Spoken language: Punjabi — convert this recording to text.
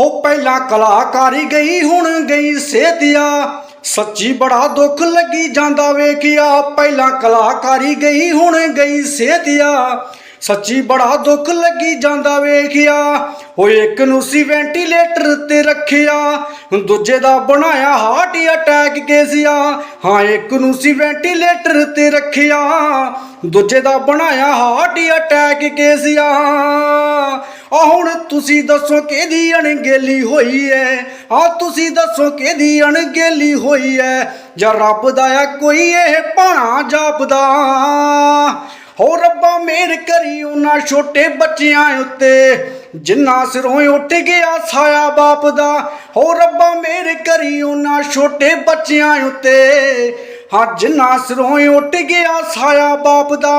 ਹੋ ਪਹਿਲਾਂ ਕਲਾਕਾਰੀ ਗਈ, ਹੁਣ ਗਈ ਸੇਤਿਆ ਸੱਚੀ ਬੜਾ ਦੁੱਖ ਲੱਗੀ ਜਾਂਦਾ ਵੇਖਿਆ। ਪਹਿਲਾਂ ਕਲਾਕਾਰੀ ਗਈ, ਹੁਣ ਗਈ ਸੇਤਿਆ ਸੱਚੀ ਬੜਾ ਦੁੱਖ ਲੱਗੀ ਜਾਂਦਾ ਵੇਖਿਆ। ਓਏ ਇੱਕ ਨੂੰ ਸੀ ਵੈਂਟੀਲੇਟਰ ਤੇ ਰੱਖਿਆ। ਦੂਜੇ ਦਾ ਬਣਾਇਆ ਹਾਰਟ ਅਟੈਕ ਕੇਸਿਆ। ਹਾਂ, ਇੱਕ ਨੂੰ ਸੀ ਵੈਂਟੀਲੇਟਰ ਤੇ ਰੱਖਿਆ। ਦੂਜੇ ਦਾ ਬਣਾਇਆ ਹਾਰਟ ਅਟੈਕ ਕੇਸਿਆ। ਆ ਹੁਣ ਤੁਸੀਂ ਦੱਸੋ ਕਿਹਦੀ ਅਣਗੇਲੀ ਹੋਈ ਐ? ਆ ਤੁਸੀਂ ਦੱਸੋ ਕਿਹਦੀ ਅਣਗੇਲੀ ਹੋਈ ਐ? ਜਾਂ ਰੱਬ ਦਾ ਆ ਕੋਈ ਇਹ ਭਾਣਾ ਜਾਪਦਾ? ਹੋ ਰੱਬਾ ਮੇਰ ਕਰੀ ਉਹਨਾਂ ਛੋਟੇ ਬੱਚਿਆਂ ਉੱਤੇ, ਜਿੰਨਾ ਸਿਰੋਂ ਉੱਠ ਗਿਆ ਸਾਇਆ ਬਾਪ ਦਾ। ਹੋ ਰੱਬਾ ਮੇਰ ਕਰੀ ਉਹਨਾਂ ਛੋਟੇ ਬੱਚਿਆਂ ਉੱਤੇ, ਹਾਂ ਜਿੰਨਾ ਸਿਰੋਂ ਉੱਠ ਗਿਆ ਸਾਇਆ ਬਾਪ ਦਾ।